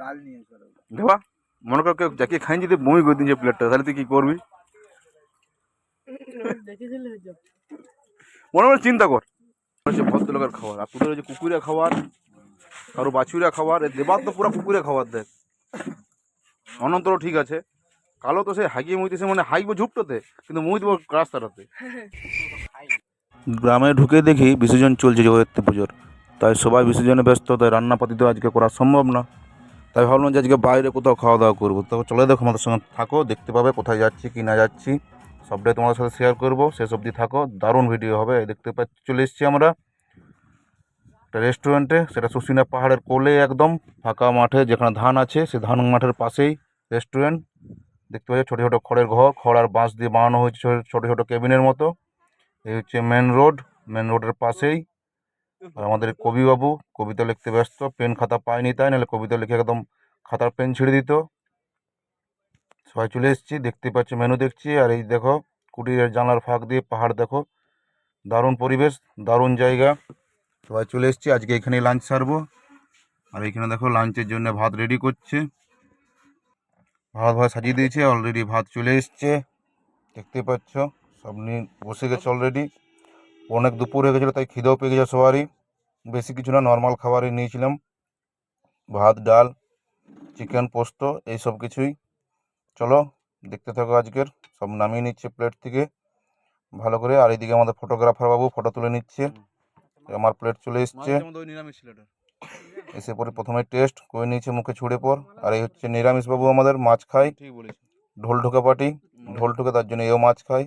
ডাল নিয়ে চলো দেবা মনে কর কেউ যাকে খাই যদি বমি করে দিন যে প্লেটটা তাহলে তুই কি করবি? মনে মনে চিন্তা কর। হচ্ছে ভদ্রলোকের খাবার। আর তোদের ওই যে কুকুরে খাবার কারও বাছুরা খাবার এ দেবার তো পুরো কুকুরে খাবার দেয় অনন্তর ঠিক আছে। কালো তো সে হাগিয়ে মুইতেছে মানে হাইবো ঝুপটোতে কিন্তু মুই দেবো রাস্তাটাতে। গ্রামে ঢুকে দেখি বিসর্জন চলছে জগদ্ধাত্রী পুজোর। তাই সবাই বিসর্জনে ব্যস্ত তাই রান্নাপাতি তো আজকে করা সম্ভব না। তাই ভাবলাম যে আজকে বাইরে কোথাও খাওয়া দাওয়া করব। তো চলে দেখো আমাদের সঙ্গে থাকো, দেখতে পাবে কোথায় যাচ্ছি, কি না যাচ্ছি। সবটাই তোমাদের সাথে শেয়ার করব, শেষ অবধি থাকো, দারুণ ভিডিও হবে দেখতে পাচ্ছি, চলে এসেছি আমরা একটা রেস্টুরেন্টে সেটা সুসিনা পাহাড়ের কোলে একদম, ফাঁকা মাঠে, যেখানে ধান আছে সে ধান মাঠের পাশেই রেস্টুরেন্ট দেখতে পাচ্ছি, ছোটো ছোটো খড়ের ঘর, খড় আর বাঁশ দিয়ে বানানো হয়েছে, ছোটো- ছোটো কেবিনের মতো। এই হচ্ছে মেন রোড মেন রোডের পাশেই। আমাদের কবিবাবু কবিতা লিখতে ব্যস্ত, পেন খাতা পায়নি তাই, নাহলে কবিতা লিখে একদম খাতার পেন ছিঁড়ে দিত। সবাই চলে এসেছি, দেখতে পাচ্ছি মেনু দেখছি, আর এই দেখো, কুটিরের জানলার ফাঁক দিয়ে পাহাড় দেখো। দারুণ পরিবেশ, দারুণ জায়গা। সবাই চলে এসেছি, আজকে এখানেই লাঞ্চ সারবো। আর এখানে দেখো লাঞ্চের জন্য ভাত রেডি করছে। ভাত ভাত সাজিয়ে দিয়েছে অলরেডি ভাত চলে এসছে। দেখতে পাচ্ছ, সব নিয়ে বসে গেছে অলরেডি অনেক দুপুর হয়ে গেছিল তাই খিদেও পেয়ে গেছে সবারই। বেশি কিছু না নর্মাল খাবারই নিয়েছিলাম। ভাত ডাল চিকেন পোস্ত এই সব কিছুই। চলো দেখতে থাকো আজকের। সব নামিয়ে নিচ্ছে প্লেট থেকে। ভালো করে আর এইদিকে আমাদের ফটোগ্রাফার বাবু ফটো তুলে নিচ্ছে। আমার প্লেট চলে এসছে। এসে পরে প্রথমে টেস্ট করে নিয়েছে মুখে ছুঁড়ে পর। আর এই হচ্ছে নিরামিষ বাবু আমাদের মাছ খায়। ঢোল ঢোকা পাটি ঢোল ঢোকে তার জন্য এও মাছ খায়।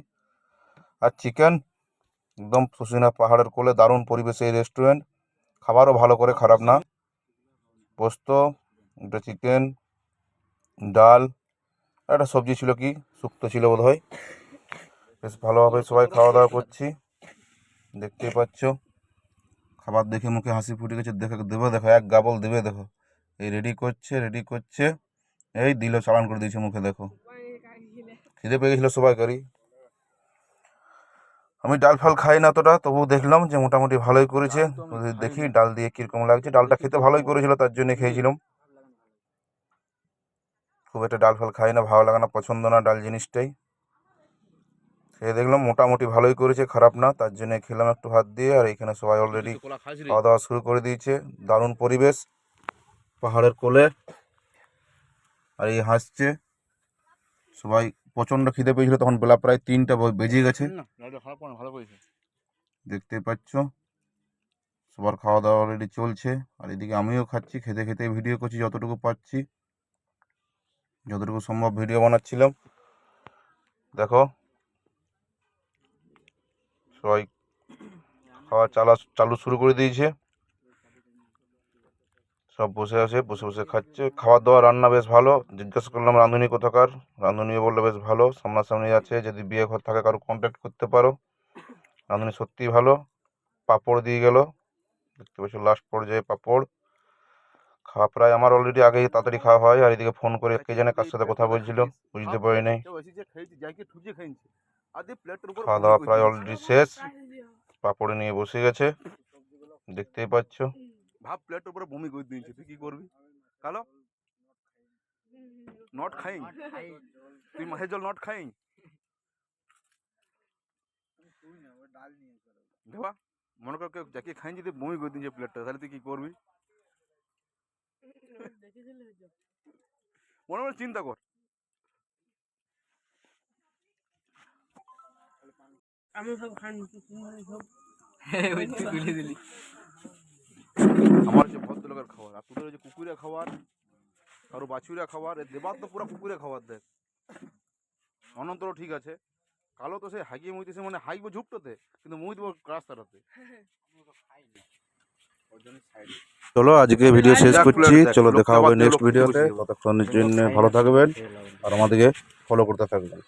আর চিকেন একদম সুসিনা পাহাড়ের কোলে, দারুণ পরিবেশে এই রেস্টুরেন্ট খাবারও ভালো করে খারাপ না। পোস্ত একটা চিকেন ডাল, একটা সবজি ছিল কি, শুক্তো ছিল বোধ হয় বেশ ভালোভাবে সবাই খাওয়া দাওয়া করছি। দেখতেই পাচ্ছ। খাবার দেখে মুখে হাসি ফুটে গেছে। দেখে, দেবে, দেখো, এক গাবল দেবে, দেখো। এই রেডি করছে রেডি করছে। এই দিল চালান করে দিয়েছে মুখে, দেখো। খিদে পেয়ে গেছিল সবাই করি আমি ডাল ফাল খাই না তোটা তবু দেখলাম যে মোটামুটি ভালোই করেছে। দেখি ডাল দিয়ে কীরকম লাগছে। ডালটা খেতে ভালোই করেছিল তার জন্য খেয়েছিলাম। খুব একটা ডাল ফাল খাই না ভালো লাগে না পছন্দ না ডাল জিনিসটাই। খেয়ে দেখলাম মোটামুটি ভালোই করেছে খারাপ না তার জন্য খেলাম একটু হাত দিয়ে আর এখানে সবাই অলরেডি খাওয়া দাওয়া শুরু করে দিয়েছে। দারুণ পরিবেশ পাহাড়ের কোলে। আর এই হাসছে। সবাই প্রচণ্ড খিদে পেয়েছিল তখন বেলা প্রায় তিনটা বেজে গেছে। দেখতে পাচ্ছ সবার খাওয়া দাওয়া অলরেডি চলছে। আর এদিকে আমিও খাচ্ছি খেতে খেতে ভিডিও করছি যতটুকু পাচ্ছি যতটুকু সম্ভব ভিডিও বানাচ্ছিলাম। দেখো সবাই খাওয়া চালা চালু শুরু করে দিয়েছে। সব বসে আছে, বসে বসে খাচ্ছে। খাওয়া দাওয়া রান্না বেশ ভালো। জিজ্ঞাসা করলাম, রাঁধুনি কোথাকার? রাঁধুনিও বলল, বেশ ভালো। সামনাসামনি আছে। যদি বিয়ে ঘর থাকে, কারও কন্ট্যাক্ট করতে পারো। রাঁধুনি সত্যিই ভালো। পাঁপড় দিয়ে গেল। দেখতে পাচ্ছ লাস্ট পর্যায়ে পাঁপড়। খাওয়া প্রায় আমার অলরেডি আগেই তাড়াতাড়ি খাওয়া হয়। আর এদিকে ফোন করে কে জানে কার সাথে কথা বলছিল, বুঝতে পারি নাই খাওয়া দাওয়া প্রায় অলরেডি শেষ। পাঁপড়ে নিয়ে বসে গেছে। দেখতেই পাচ্ছ। ভাব প্লেটের উপরে বমি করে দিয়েছে তুই কি করবি? কালো? নট খাইং তুই মাছের জল নট খাইং ডাল দেবা মনে কর কেউ যাকে খাই যদি বমি করে যে প্লেটটা তাহলে তুই কি করবি? মনে মনে চিন্তা কর। আমি সব খান সব আমার হচ্ছে ভদ্রলোকের খাবার আর তোদের যে কুকুরে খাবার কারও বাছুরা খাবার এ দেবার তো পুরো কুকুরে খাবার দেয় অনন্তর ঠিক আছে। কালো তো সে হাগিয়ে মুইতেছে মানে হাইবো ঝুপটোতে কিন্তু মুই দেবো রাস্তাটাতে। চলো আজকে ভিডিও শেষ করছি। চলো দেখা হবে নেক্সট ভিডিওতে ততক্ষণের জন্য ভালো থাকবেন আর আমাদেরকে ফলো করতে থাকবেন।